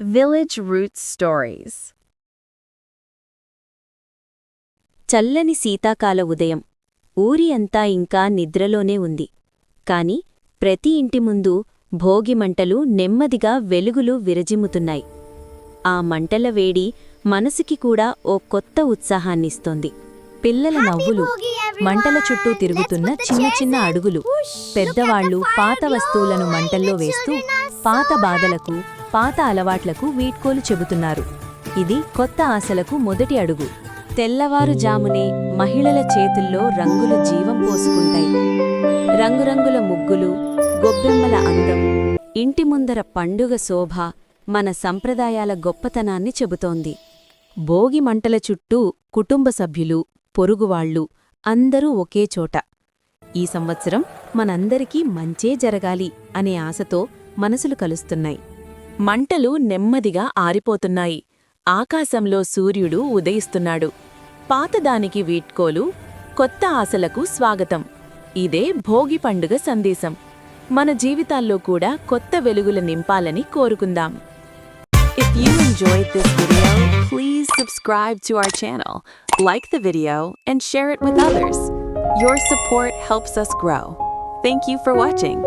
Village Roots Stories. చల్లని శీతాకాల ఉదయం. ఊరి అంతా ఇంకా నిద్రలోనే ఉంది. కాని ప్రతి ఇంటి ముందు భోగి మంటలు నెమ్మదిగా వెలుగులు విరజిమ్ముతున్నాయి. ఆ మంటల వేడి మనసుకి కూడా ఓ కొత్త ఉత్సాహాన్నిస్తోంది. పిల్లల నవ్వులు మంటల చుట్టూ తిరుగుతున్న చిన్న చిన్న అడుగులు. పెద్దవాళ్ళు పాత వస్తువులను మంటల్లో వేస్తూ పాత బాధలకు పాత అలవాట్లకు వీడ్కోలు చెబుతున్నారు. ఇది కొత్త ఆశలకు మొదటి అడుగు. తెల్లవారుజామునే మహిళల చేతుల్లో రంగులు జీవం పోసుకుంటాయి. రంగురంగుల ముగ్గులు గొబ్బెమ్మల అందం ఇంటి ముందర పండుగ శోభ మన సంప్రదాయాల గొప్పతనాన్ని చెబుతోంది. భోగి మంటల చుట్టూ కుటుంబ సభ్యులు పొరుగువాళ్ళు అందరూ ఒకే చోట. ఈ సంవత్సరం మనందరికీ మంచే జరగాలి అనే ఆశతో మనసులు కలుస్తున్నాయి. మంటలు నెమ్మదిగా ఆరిపోతున్నాయి ఆకాశంలో సూర్యుడు ఉదయిస్తున్నాడు పాతదానికి వీడ్కోలు కొత్త ఆశలకు స్వాగతం ఇదే భోగి పండుగ సందేశం మన జీవితాల్లో కూడా కొత్త వెలుగులు నింపాలని కోరుకుందాం If you enjoyed this video, please subscribe to our channel, like the video, and share it with others. Your support helps us grow. Thank you for watching.